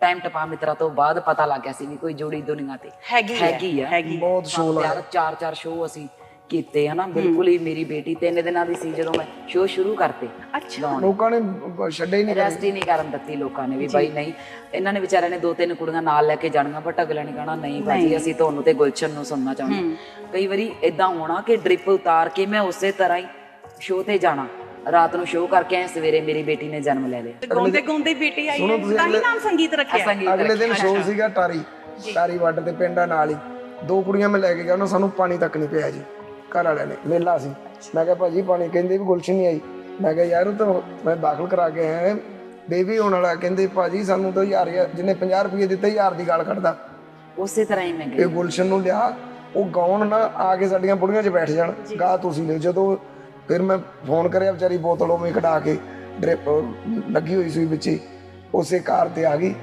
Time ਟਪਾ ਮਿੱਤਰਾ ਤੋਂ ਬਾਅਦ ਪਤਾ ਲੱਗ ਗਿਆ ਸੀ ਵੀ ਕੋਈ ਜੋੜੀ ਦੁਨੀਆ ਤੇ ਹੈਗੀ ਹੈ, ਹੈਗੀ ਆ। ਹੈਗੀ। ਬਹੁਤ ਸ਼ੋਅ ਲਾਇਆ। ਯਾਰ ਚਾਰ ਚਾਰ ਸ਼ੋਅ ਅਸੀਂ ਕੀਤੇ ਹਨਾ? ਬਿਲਕੁਲ ਹੀ ਮੇਰੀ ਬੇਟੀ ਤਿੰਨ ਦਿਨਾਂ ਦੀ ਸੀ ਜਦੋਂ ਮੈਂ ਸ਼ੋਅ ਸ਼ੁਰੂ ਕਰਤੇ। ਅੱਛਾ। ਲੋਕਾਂ ਨੇ ਬ- ਛੱਡੇ ਹੀ ਨਹੀਂ ਰੈਸਟ ਹੀ ਨਹੀਂ ਕਰਨ ਦਿੱਤੀ ਲੋਕਾਂ ਨੇ ਵੀ ਬਾਈ ਨਹੀਂ ਇਹਨਾਂ ਨੇ ਵਿਚਾਰਿਆਂ ਨੇ ਦੋ ਤਿੰਨ ਕੁੜੀਆਂ ਨਾਲ ਲੈ ਕੇ ਜਾਣੀਆਂ ਬਟ ਅਗਲੇ ਨੇ ਕਹਣਾ ਨਹੀਂ ਭਾਜੀ ਅਸੀਂ ਤੁਹਾਨੂੰ ਤੇ ਗੁਲਸ਼ਨ ਨੂੰ ਸੁਣਨਾ ਚਾਹੁੰਦੇ ਕਈ ਵਾਰੀ ਇਦਾਂ ਹੋਣਾ ਕਿ ਡ੍ਰਿਪ ਉਤਾਰ ਕੇ ਮੈਂ ਉਸੇ ਤਰ੍ਹਾਂ ਹੀ ਸ਼ੋਅ ਤੇ ਜਾਣਾ। ਰਾਤ ਨੂੰ ਸ਼ੋਅ ਕਰਕੇ ਆਏ ਸਵੇਰੇ ਮੇਰੀ ਬੇਟੀ ਨੇ ਜਨਮ ਲੈ ਲਿਆ। ਗਾਉਂਦੇ ਗਾਉਂਦੇ ਬੇਟੀ ਆਈ ਸੁਣੋ ਤੁਸੀਂ ਤਾਂ ਹੀ ਅਗਲੇ- ਨਾਮ ਸੰਗੀਤ ਰੱਖਿਆ। ਸੰਗੀਤ ਅਗਲੇ ਦਿਨ ਸ਼ੋਅ ਸੀਗਾ ਟਾਰੀ। ਟਾਰੀ ਵੱਡ ਤੇ ਪਿੰਡਾਂ ਨਾਲ ਹੀ। ਦੋ ਕੁੜੀਆਂ ਮੈਂ ਲੈ ਕੇ ਗਿਆ ਉਹਨਾਂ ਸਾਨੂੰ ਪਾਣੀ ਤੱਕ ਨਹੀਂ ਪਿਆ ਜੀ। ਘਰ ਵਾਲਿਆਂ ਨੇ ਮੇਲਾ ਸੀ। ਮੈਂ ਕਿਹਾ ਭਾਜੀ ਪਾਣੀ ਕਹਿੰਦੇ ਵੀ ਗੁਲਸ਼ਨ ਨਹੀਂ ਆਈ। ਮੈਂ ਕਿਹਾ ਯਾਰ ਉਹ ਤਾਂ ਮੈਂ ਦਾਖਲ ਕਰਾ ਕੇ ਆਇਆ ਬੇਬੀ ਹੋਣ ਵਾਲਾ ਕਹਿੰਦੇ ਭਾਜੀ ਸਾਨੂੰ ਤਾਂ ਯਾਰ ਯਾਰ ਜਿਹਨੇ 50 ਰੁਪਏ ਦਿੱਤੇ ਯਾਰ ਦੀ ਗਾਲ ਕੱਢਦਾ। ਉਸੇ ਤਰ੍ਹਾਂ ਹੀ ਮੈਂ ਗਈ। ਇਹ ਗੁਲਸ਼ਨ ਨੂੰ ਲਿਆ। ਉਹ ਗਾਉਣ ਨਾ ਆ ਕੇ ਸਾਡੀਆਂ ਬੁੜੀਆਂ 'ਚ ਬੈਠ ਜਾਣ। ਗਾ ਤੁਸੀਂ ਲਿਓ ਜਦੋਂ ਫਿਰ ਮੈਂ ਫੋਨ ਕਰਿਆ ਵਿਚਾਰੀ ਬੋਤਲ ਉਵੇਂ ਕਢਾ ਕੇ ਡ੍ਰਿਪ ਲੱਗੀ ਹੋਈ ਸੀ ਵਿੱਚ ਉਸੇ ਕਾਰ ਤੇ ਆ ਗਈ।